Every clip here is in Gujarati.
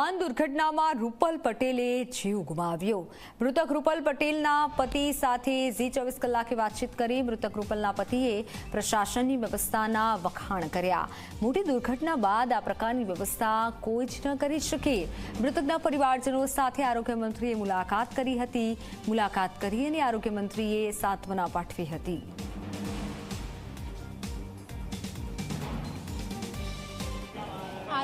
વાહન દુર્ઘટનામાં રૂપલ પટેલે જીવ ગુમાવ્યો. મૃતક રૂપલ પટેલના પતિ સાથે ઝી ચોવીસ કલાકે વાતચીત કરી મૃતક રૂપલના પતિએ પ્રશાસનની વ્યવસ્થાના વખાણ કર્યા. મોટી દુર્ઘટના બાદ આ પ્રકારની વ્યવસ્થા કોઈ જ ન કરી શકે. મૃતકના પરિવારજનો સાથે આરોગ્યમંત્રીએ મુલાકાત કરી હતી. મુલાકાત કરી અને આરોગ્યમંત્રીએ સાંત્વના પાઠવી હતી.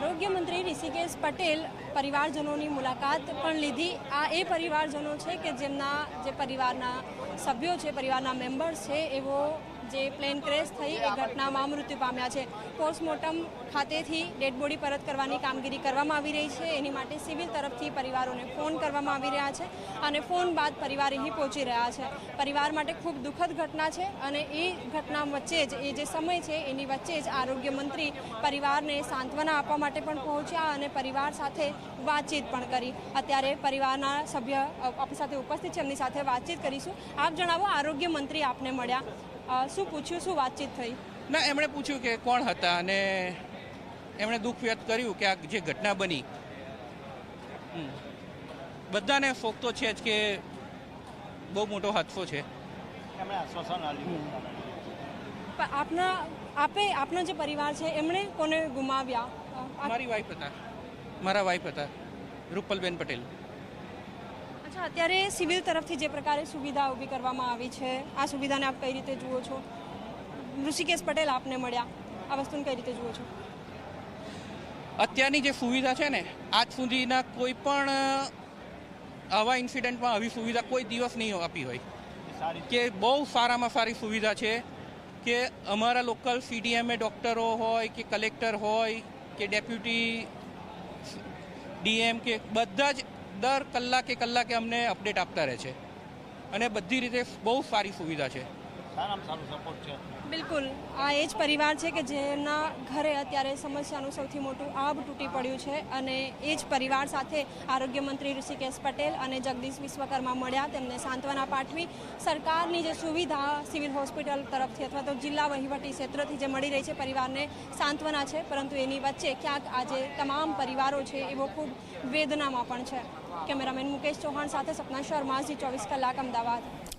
આરોગ્ય મંત્રી ઋષિકેશ પટેલ પરિવારજનોની મુલાકાત પણ લીધી. આ એ પરિવારજનો છે કે જેમના જે પરિવારના સભ્યો છે, પરિવારના મેમ્બર્સ છે, એવો જે પ્લેન ક્રેશ થઈ એ ઘટનામાં મૃત્યુ પામ્યા છે. પોસ્ટમોર્ટમ ખાતેથી ડેડ પરત કરવાની કામગીરી કરવામાં આવી રહી છે. એની માટે સિવિલ તરફથી પરિવારોને ફોન કરવામાં આવી રહ્યા છે અને ફોન બાદ પરિવાર અહીં પહોંચી રહ્યા છે. પરિવાર માટે ખૂબ દુઃખદ ઘટના છે અને એ ઘટના વચ્ચે જ, એ જે સમય છે, એની વચ્ચે જ આરોગ્ય મંત્રી પરિવારને સાંત્વના આપવા માટે પણ પહોંચ્યા અને પરિવાર સાથે વાતચીત પણ કરી. અત્યારે પરિવારના સભ્ય આપણી સાથે ઉપસ્થિત છે. એમની સાથે વાતચીત કરીશું. આપ જણાવો, આરોગ્ય મંત્રી આપને મળ્યા. શું પૂછ્યું શું વાતચીત થઈ? ના એમણે પૂછ્યું કે કોણ હતા અને એમણે દુઃખ વ્યક્ત કર્યું કે આ જે ઘટના બની. બધાને શોખ તો છે જ કે બહુ મોટો હાદસો છે. એમણે આશ્વાસન આપ્યું. પણ આપના આપે આપનો જે પરિવાર છે એમણે કોને ગુમાવ્યા? મારી વાઈફ હતા. મારા વાઈફ હતા. રૂપલબેન પટેલ. અચ્છા અત્યારે સિવિલ તરફથી જે પ્રકારે સુવિધા ઊભી કરવામાં આવી છે આ સુવિધાને આપ કઈ રીતે જુઓ છો? ઋષિકેશ પટેલ આપને મળ્યા. આ વસ્તુને કઈ રીતે જુઓ છો? અત્યારની જે સુવિધા છે ને આજ સુધીના કોઈ પણ આવા ઇન્સિડન્ટમાં આવી સુવિધા કોઈ દિવસ નહીં આપી હોય. સારી. કે બહુ સારામાં સારી સુવિધા છે કે અમારા લોકલ સીડીએમએ ડૉક્ટરો હોય કે કલેક્ટર હોય કે ડેપ્યુટી ડીએમ કે બધા જ દર કલાકે કલાકે અમને અપડેટ આપતા રહે છે. અને બધી રીતે બહુ સારી સુવિધા છે. સારામાં સારું સપોર્ટ છે? બિલકુલ. આ એ જ પરિવાર છે કે જેના ઘરે અત્યારે સમસ્યાનું સૌથી મોટું આબ તૂટી પડ્યું છે અને એ જ પરિવાર સાથે આરોગ્ય મંત્રી ઋષિકેશ પટેલ અને જગદીશ વિશ્વકર્મા મળ્યા. તેમને સાંત્વના પાઠવી સરકારની જે સુવિધા સિવિલ હોસ્પિટલ તરફથી અથવા તો જિલ્લા વહીવટી ક્ષેત્રથી જે મળી રહી છે પરિવારને સાંત્વના છે. પરંતુ એની વચ્ચે ક્યાંક આજે તમામ પરિવારો છે એવો ખૂબ વેદનામાં પણ છે. કેમેરામેન મુકેશ ચૌહાણ સાથે સપના શર્મા જી ચોવીસ કલાક અમદાવાદ